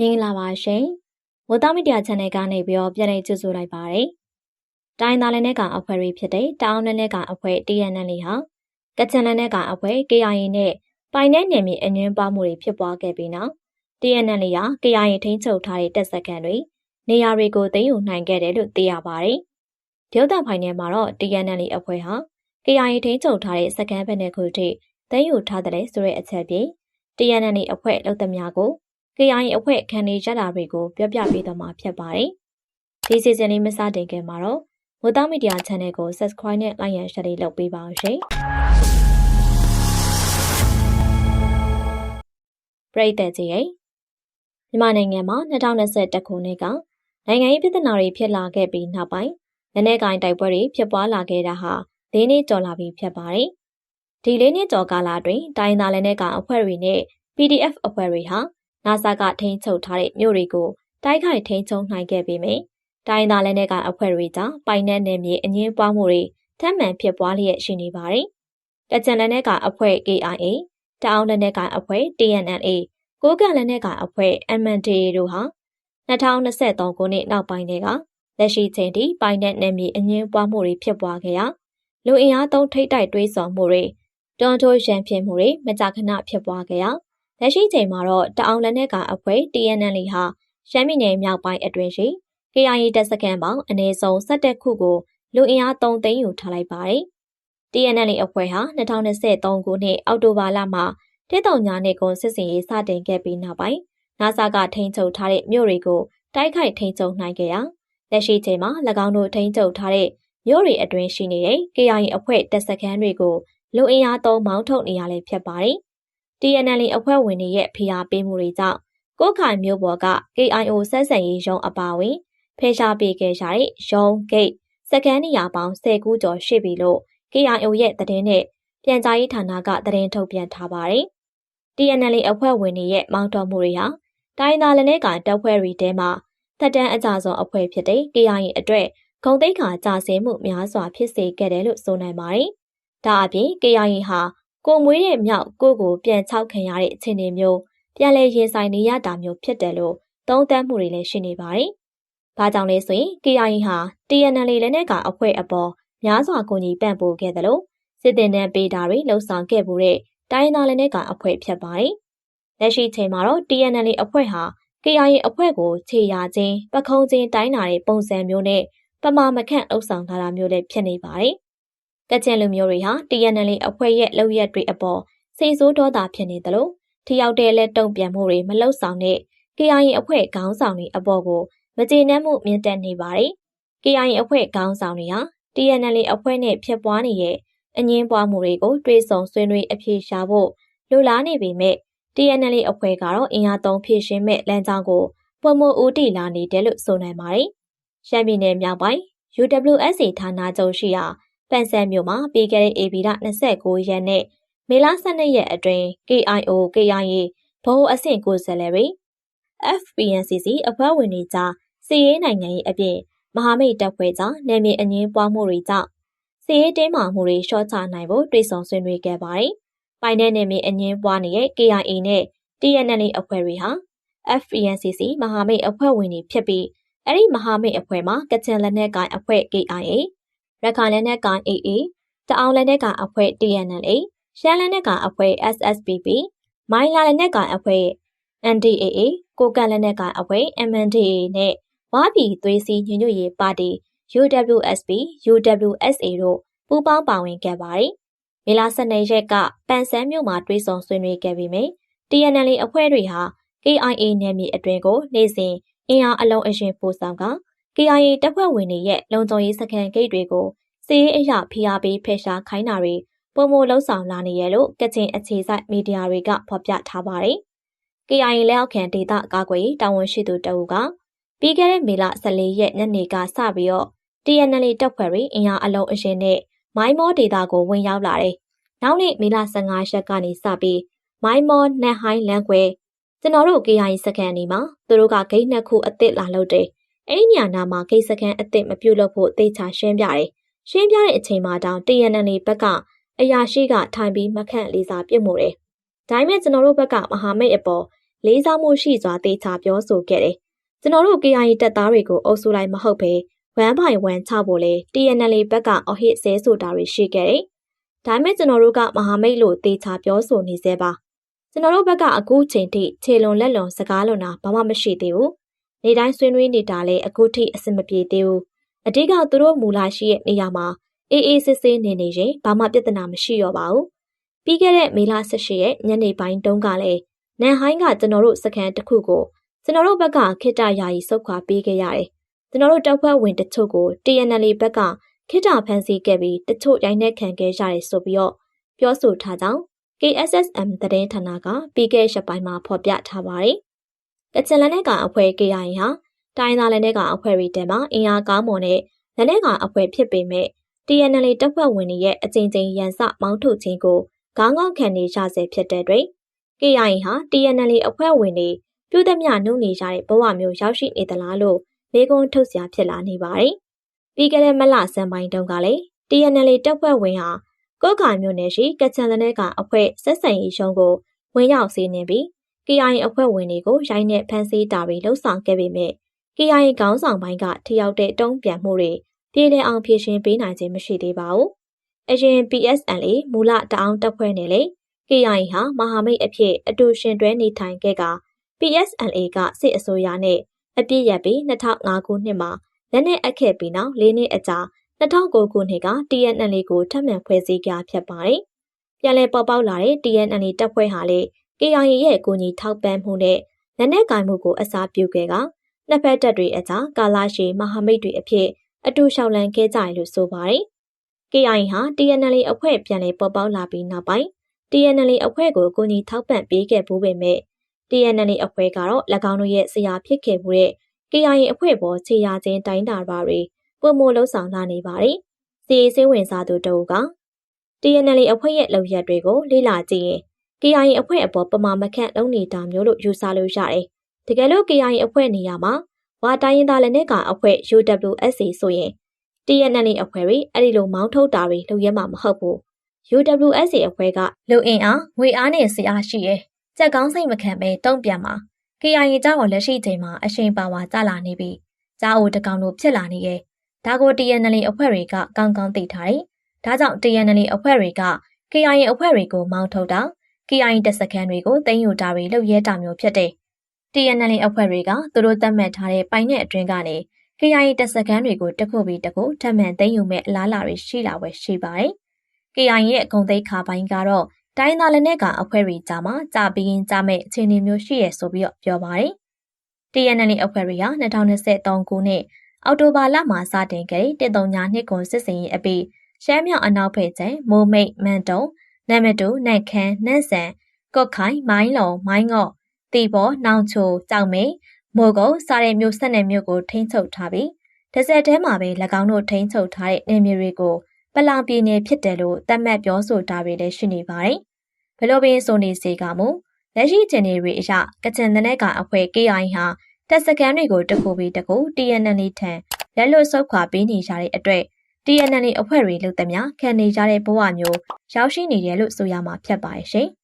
မင်္ဂလာပါရှင်။ဝတ်သားမီဒီယာ channel ကနေပြီးတော့ပြန်လည်ကြိုဆိုလိုက်ပါရစေ။တိုင်းသားလည်းနဲ့ကအဖွဲ့တွေဖြစ်တဲ့တောင်းလည်းနဲ့ကအဖွဲ့ TNL ဟာကချင်လည်းနဲ့ကအဖွဲ့ KIA နဲ့ပိုင်တဲ့နယ်မြေအငင်းပွားမှုတွေဖြစ်ပွားခဲ့ပြီးနောက် TNL ဟာ KIA ထိန်းချုပ်ထားတဲ့တပ်စခန်းတွေနေရာတွေကိုသိမ်းယူနိုင်ခဲ့တယ်လို့သိရပါတယ်။ဒေသဖိုင်နယ်မှာတော့ TNL အဖွဲ့ဟာ KIA ထိန်းချုပ်ထားတဲ့စခန်းဘက်နယ်ခုထိသိမ်းယူထားတဲ့ဆိုတဲ့အချက်ပြေ TNL အဖွဲ့လုံသမားကို KIA အဖွဲ့ခံနေရတာတွေကိုပြောပြပေးတော့မှာဖြစ်ပါတယ်။ဒီစီစဉ်လေးမစတင်ခင်မှာတော့ဝတ်သားမီဒီယာ channel ကို subscribe နဲ့ like ရန် share လေးလုပ်ပေးပါအောင်ရှင်။ပရိသတ်ကြီးရဲ့မြန်မာနိုင်ငံမှာ2021ခုနှစ်ကနိုင်ငံရေးပြည်ထနာတွေဖြစ်လာခဲ့ပြီးနောက်ပိုင်းနည်းနည်းကိုင်းတိုက်ပွဲတွေဖြစ်ပွားလာခဲ့တာဟာ၄နှစ်ကျော်လာပြီဖြစ်ပါတယ်။ဒီ၄နှစ်ကျော်ကာလအတွင်းတိုင်းသားလည်းနဲ့ကအဖွဲ့တွေနဲ့ PDF အဖွဲ့တွေဟာ နာဆာကထိန်းချုပ်ထားတဲ့မြို့တွေကိုတိုက်ခိုက်ထိန်းချုပ်နိုင်ခဲ့ပေမယ့်တိုင်းသားလက်နက်ကိုင်အဖွဲ့တွေကြောင့်ပိုင်နယ်နယ်မြေအငင်းပွားမှုတွေထပ်မံဖြစ်ပွားလျက်ရှိနေပါတယ်။တကြံလက်နက်ကိုင်အဖွဲ့ KIA တအောင်းလက်နက်ကိုင်အဖွဲ့ TNLA ကိုကန့်လက်နက်ကိုင်အဖွဲ့ MNDAA တို့ဟာ2023ခုနှစ်နောက်ပိုင်းတွေကလက်ရှိချိန်ထိပိုင်နယ်နယ်မြေအငင်းပွားမှုတွေဖြစ်ပွားခဲ့ရာလူအင်အားသုံးထိတ်တိုက်တွေးဆောင်မှုတွေတွန်းထိုးရန်ဖြစ်မှုတွေမကြာခဏဖြစ်ပွားခဲ့ရာ လက်ရှိချိန်မှာတော့တအောင်လက်နက်ကအဖွဲ့ TNL ဟာရှမ်းပြည်နယ်မြောက်ပိုင်းအတွင်းရှိ KIA တပ်စခန်းပေါင်းအနည်းဆုံး17ခုကိုလူအင်အား3သိန်းယူထားလိုက်ပါတယ်။ TNL အဖွဲ့ဟာ2023ခုနှစ်အောက်တိုဘာလမှာတဲတုံညာနေကွန်စစ်စင်ရေးစတင်ခဲ့ပြီးနောက်ပိုင်းနာဆာကထိန်းချုပ်ထားတဲ့မြို့တွေကိုတိုက်ခိုက်ထိန်းချုပ်နိုင်ခဲ့ရာလက်ရှိချိန်မှာ၎င်းတို့ထိန်းချုပ်ထားတဲ့မြို့တွေအတွင်းရှိနေတဲ့ KIA အဖွဲ့တပ်စခန်းတွေကိုလူအင်အားသုံးမောင်းထုတ်နေရလဲဖြစ်ပါတယ်။ TNL အဖွဲ့ဝင်တွေရဲ့ဖိအားပေးမှုတွေကြောင့်ကိုခိုင်မျိုးပေါ်က KIO ဆက်ဆံရေးရုံးအပါအဝင်ဖေရှားပေးခဲ့ကြတဲ့ရုံးဂိတ်စကန်နေရာပေါင်း10ခုကျော်ရှိပြီလို့ KIO ရဲ့သတင်းနဲ့ပြန်ကြားရေးဌာနကသတင်းထုတ်ပြန်ထားပါတယ်။ TNL အဖွဲ့ဝင်တွေရဲ့မောင်းတော်မှုတွေဟာတိုင်းသားလည်းနဲ့ကတပ်ဖွဲ့တွေထဲမှာသက်တမ်းအကြဆုံးအဖွဲ့ဖြစ်တဲ့ KIA အတွက်ဂုံတိတ်ခါကြာဆင်းမှုများစွာဖြစ်စေခဲ့တယ်လို့ဆိုနိုင်ပါတယ်။ဒါအပြင် KIA ဟာ ကိုမွေးတဲ့မြောက်ကိုကိုပြန်ချောက်ခံရတဲ့အခြေအနေမျိုးပြန်လည်ရင်ဆိုင်နေရတာမျိုးဖြစ်တယ်လို့သုံးသပ်မှုတွေလည်းရှိနေပါတယ်။ဘာကြောင့်လဲဆိုရင် KIA ဟာ TNL လက်နက်ကအဖွဲ့အပေါ်များစွာကိုကြီးပံ့ပိုးခဲ့တယ်လို့စစ်တင်တဲ့ပေးတာတွေလှုံ့ဆော်ခဲ့မှုတဲ့တိုင်းသားလက်နက်ကအဖွဲ့ဖြစ်ပါတယ်။လက်ရှိချိန်မှာတော့ TNL အဖွဲ့ဟာ KIA အဖွဲ့ကိုခြေရာချင်းပခုံးချင်းတိုင်းတာတဲ့ပုံစံမျိုးနဲ့ပမာမခန့်လှုပ်ဆောင်ထားတာမျိုးလည်းဖြစ်နေပါတယ်။ ကချင်လူမျိုးတွေဟာ TNL အဖွဲ့ရဲ့လုပ်ရက်တွေအပေါ်စိတ်ဆိုးဒေါသဖြစ်နေသလိုထရောက်တဲ့လက်တုံ့ပြန်မှုတွေမလှုပ်ဆောင်တဲ့ KIA အဖွဲ့ခေါင်းဆောင်တွေအပေါ်ကိုမကျေနပ်မှုမြင့်တက်နေပါတယ်။ KIA အဖွဲ့ခေါင်းဆောင်တွေဟာ TNL အဖွဲ့နဲ့ဖြစ်ပွားနေတဲ့အငင်းပွားမှုတွေကိုတွေးဆုံဆွေးနွေးအပြေရှားဖို့လိုလားနေပေမဲ့ TNL အဖွဲ့ကတော့အင်အားသုံးဖြည့်ရှင်းမဲ့လမ်းကြောင်းကိုပုံမဦးတည်လာနေတယ်လို့ဆိုနိုင်ပါတယ်။ရှမ်းပြည်နယ်မြောက်ပိုင်း UWSA ဌာနချုပ်ရှိရာ ပန်ဆန်မြို့မှာပြီးခဲ့တဲ့ AB လ29ရက်နေ့မေလ12ရက်အတွင်း KIO KIA ဗဟိုအဆင့်ကိုယ်စားလှယ်တွေ FPNCC အဖွဲ့ဝင်တွေကြားစီးရေးနိုင်ငံရေးအပြင်မဟာမိတ်တပ်ဖွဲ့ကြားနယ်မြေအငင်းပွားမှုတွေကြောင့်စီးရေးတင်းမာမှုတွေရှော့ချနိုင်ဖို့တွေးဆောင်ဆွေးနွေးခဲ့ပါတယ်။ပိုင်တဲ့နယ်မြေအငင်းပွားနေတဲ့ KIA နဲ့ TNL အဖွဲ့တွေဟာ FPNCC မဟာမိတ်အဖွဲ့ဝင်တွေဖြစ်ပြီးအဲ့ဒီမဟာမိတ်အဖွဲ့မှာကချင်လက်နက်ကိုင်အဖွဲ့ KIA ရခိုင်လက်နက်ကိုင် AA တအောင်းလက်နက်ကိုင်အဖွဲ့ TNLA ရှမ်းလက်နက်ကိုင်အဖွဲ့ SSPP မိုင်းလာလက်နက်ကိုင်အဖွဲ့ NDAA ကိုကန့်လက်နက်ကိုင်အဖွဲ့ MNDAA နဲ့ဝါပြည်သွေးစည်းညီညွတ်ရေးပါတီ UWSP UWSA တို့ပူးပေါင်းပါဝင်ခဲ့ပါတယ်။မေလ12ရက်ကပန်ဆန်းမြို့မှာတွဲဆောင်ဆွေးနွေးခဲ့ပြီးမြ TNL အဖွဲ့တွေဟာ KIA နယ်မြေအတွင်းကို နေ့စဉ်အင်အားအလုံးအရင်ပို့ဆောင်က KIA တပ်ဖွဲ့ဝင်တွေရဲ့လုံခြုံရေးစခန်းဂိတ်တွေကိုစီးရေးအရာဖိအားပေးဖယ်ရှားခိုင်းတာတွေပုံမလှုံ့ဆော်လာနေရလို့ကချင်အခြေစိုက်မီဒီယာတွေကဖော်ပြထားပါတယ်။ KIA လက်အောက်ခံဒေသကာကွယ်ရေးတာဝန်ရှိသူတအူးကပြီးခဲ့တဲ့မေလ14ရက်ညနေကစပြီးတော့ TNL တပ်ဖွဲ့တွေအင်အားအလုံးအရင်နဲ့မိုင်းမောဒေသကိုဝင်ရောက်လာတယ်။နောက်နေ့မေလ15ရက်ကနေစပြီးမိုင်းမောနတ်ဟိုင်းလမ်းကွယ်ကျွန်တော်တို့ KIA စခန်းဒီမှာသူတို့ကဂိတ်နှစ်ခုအစ်စ်လာလုပ်တယ်။ အဲ့ဒီညနာမှာဂိတ်စခန်းအစ်စ်မပြုတ်လို့ဖို့တေချာရှင်းပြတယ်။ရှင်းပြတဲ့အချိန်မှာတောင် TNL ဘက်ကအရာရှိကထိုင်ပြီးမခန့်လေးစားပြုတ်မှုတယ်။ဒါပေမဲ့ကျွန်တော်တို့ဘက်ကမဟာမိတ်အပေါ်လေးစားမှုရှိစွာတေချာပြောဆိုခဲ့တယ်။ကျွန်တော်တို့ KIA တပ်သားတွေကိုအုပ်စုလိုက်မဟုတ်ဘဲဝမ်ပိုင်ဝမ်ချဖို့လေ TNL ဘက်ကအဟစ်ဆဲဆိုတာတွေရှိခဲ့တယ်။ဒါပေမဲ့ကျွန်တော်တို့ကမဟာမိတ်လို့တေချာပြောဆိုနေသေးပါ။ကျွန်တော်တို့ဘက်ကအခုချိန်ထိခြေလွန်လက်လွန်စကားလွန်တာဘာမှမရှိသေးဘူး။ နေတိုင်းဆွေးနွေးနေတာလည်းအခုထိအဆင်မပြေသေးဘူး။အတိကသူတို့မူလာရှိရဲ့နေရာမှာအေးအေးဆေးဆေးနေနေရင်ဘာမှပြဿနာမရှိတော့ပါဘူး။ပြီးခဲ့တဲ့မေလ18ရက်ညနေပိုင်းတုန်းကလည်းနန်ဟိုင်းကကျွန်တော်တို့စကန်တစ်ခုကိုကျွန်တော်တို့ဘက်ကခိတ္တယာယီစုတ်ခွာပေးခဲ့ရတယ်။ကျွန်တော်တို့တပ်ဖွဲ့ဝင်တချို့ကို TNL ဘက်ကခိတ္တဖမ်းဆီးခဲ့ပြီးတချို့ရိုင်းနှက်ခံခဲ့ရတယ်ဆိုပြီးတော့ပြောဆိုထားကြောင်း KSSM သတင်းဌာနကပြီးခဲ့ရက်ပိုင်းမှာဖော်ပြထားပါတယ်။ ကချင်လက်နက်ကောင်အဖွဲ့ KIA ဟာတိုင်းသားလက်နက်ကောင်အဖွဲ့တွေတဲမှာအင်အားကောင်းမွန်တဲ့လက်နက်ကောင်အဖွဲ့ဖြစ်ပေမဲ့ TNL တပ်ဖွဲ့ဝင်တွေရဲ့အကြိမ်ကြိမ်ရန်စမောင်းထုတ်ခြင်းကိုခေါင်းကောက်ခံနေရဆဲဖြစ်တဲ့တွင် KIA ဟာ TNL အဖွဲ့ဝင်တွေပြုသမျှနှုတ်နေကြတဲ့ဘဝမျိုးရောက်ရှိနေသလားလို့မေးခွန်းထုတ်စရာဖြစ်လာနေပါတယ်။ပြီးခဲ့တဲ့မလဆန်းပိုင်းတုန်းကလည်း TNL တပ်ဖွဲ့ဝင်ဟာကော့ခါမြို့နယ်ရှိကချန်လက်နက်ကအဖွဲ့ဆက်ဆံရေးရှုံးကိုဝင်ရောက်စီးနှင်ပြီး KIA အဖွဲ့ဝင်တွေကိုရိုင်းနဲ့ဖမ်းဆီးတာတွေလှုပ်ဆောင်ခဲ့ပေမဲ့ KIA ခေါင်းဆောင်ပိုင်းကထရောက်တဲ့တုံ့ပြန်မှုတွေပြည်လည်အောင်ဖြည့်ရှင်းပေးနိုင်ခြင်းမရှိသေးပါဘူး။အရင် PSNA မူလတအောင်တပ်ဖွဲ့နဲ့လေ KIA ဟာမဟာမိတ်အဖြစ်အတူရှင်တွဲနေထိုင်ခဲ့က PSNA ကစစ်အစိုးရနဲ့အပြစ်ရပြီး2005ခုနှစ်မှာလက်နက်အပ်ခဲ့ပြီးနောက်၄နှစ်အကြာ2009ခုနှစ်က TNL ကိုထပ်မံဖွဲ့စည်းကြဖြစ်ပါတယ်။ပြန်လည်ပေါ်ပေါက်လာတဲ့ TNL တပ်ဖွဲ့ဟာလေ KIA ရဲ့ကိုကြီးထောက်ပံ့မှုနဲ့လက်နက်ကင်မှုကိုအစားပြုခဲ့ကနှစ်ဖက်တပ်တွေအကြားကာလာရှည်မဟာမိတ်တွေအဖြစ်အတူရှောင်လန်းခဲ့ကြရလို့ဆိုပါတယ်။ KIA ဟာ TNL အဖွဲ့ပြန်လည်ပေါ်ပေါက်လာပြီးနောက်ပိုင်း TNL အဖွဲ့ကိုကိုကြီးထောက်ပံ့ပေးခဲ့ဖို့ပေမဲ့ TNL အဖွဲ့ကတော့၎င်းတို့ရဲ့ဆရာဖြစ်ခဲ့မှုတဲ့ KIA အဖွဲ့ပေါ်ခြေရာချင်းတိုင်းတာပါတွေပုံမလုံးဆောင်လာနေပါတယ်။စီရေးစင်းဝင်စားသူတို့က TNL အဖွဲ့ရဲ့လုပ်ရက်တွေကိုလေ့လာကြည့်ရင် KIA အဖွဲ့အပေါ်ပမာမခန့်လုံးနေတာမျိုးလို့ယူဆလို့ရတယ်။တကယ်လို့ KIA အဖွဲ့နေရာမှာဝါတိုင်းရင်းသားလက်နက်ကအဖွဲ့ UWSA ဆိုရင် TNL အဖွဲ့တွေအဲ့ဒီလိုမောင်းထုတ်တာတွေလုပ်ရမှာမဟုတ်ဘူး။ UWSA အဖွဲ့ကလူအင်အားငွေအားနဲ့စီအားရှိရဲ့ကြက်ကောင်းစိတ်မခံပဲတုံ့ပြန်မှာ KIA ကြောင့်လက်ရှိချိန်မှာအရှိန်ပါဝါကျလာနေပြီ။ကြားအိုတကောင်တို့ဖြစ်လာနေရဲ့ဒါကို TNL အဖွဲ့တွေကကောင်းကောင်းသိထားတယ်။ဒါကြောင့် TNL အဖွဲ့တွေက KIA အဖွဲ့တွေကိုမောင်းထုတ်တာ KIA တပ်စခန်းတွေကိုတင်ယူတာတွေလုပ်ရဲတာမျိုးဖြစ်တယ်။ TNL အဖွဲ့တွေကသူတို့သတ်မှတ်ထားတဲ့ပိုင်တဲ့အတွင်းကနေ KIA တပ်စခန်းတွေကိုတခုပြီးတခုထပ်မံသိမ်းယူမဲ့အလားအလာတွေရှိလာဝယ်ရှိပါတယ်။ KIA ရဲ့အကုံသိက္ခာပိုင်းကတော့တိုင်းသားလက်နက်ကအဖွဲ့တွေကြားမှာကြာပြီးရင်ကြာမဲ့အခြေအနေမျိုးရှိရဆိုပြီးတော့ပြောပါတယ်။ TNL အဖွဲ့တွေဟာ2023ခုနှစ်အောက်တိုဘာလမှာစတင်ခဲ့တဲ့တုံညာနှစ်ကွန်စစ်စင်ရေးအပြီးရှမ်းမြောက်အနောက်ဖက်ကျဲမိုးမိတ်မန်တုံ နမတူနန့်ခမ်းနန့်ဆန်ကော့ခိုင်မိုင်းလုံမိုင်းငေါ့တီဘောနောင်ချိုကြောက်မိန်မိုးကုတ်စားတဲ့မြို့ဆက်နယ်မြို့ကိုထိန်းချုပ်ထားပြီးတစ်ဆက်တည်းမှာပဲ၎င်းတို့ထိန်းချုပ်ထားတဲ့နေမြေတွေကိုပလောင်ပြည်နယ်ဖြစ်တယ်လို့သတ်မှတ်ပြောဆိုတာတွေလည်းရှိနေပါတယ်။ဘလို့ပင်ဆိုနေစေကမူလက်ရှိအခြေအနေတွေအရကချင်တဲ့ကအဖွဲ့ KI ဟာတပ်စကန်တွေကိုတခုပြီးတခု TNL ထံလက်လွတ်ဆုတ်ခွာပေးနေကြတဲ့အတွက် TNL အဖွဲ့တွေလုပ်သမျှခံနေကြတဲ့ဘဝမျိုးရောက်ရှိနေတယ်လို့ဆိုရမှာဖြစ်ပါရဲ့ရှင်။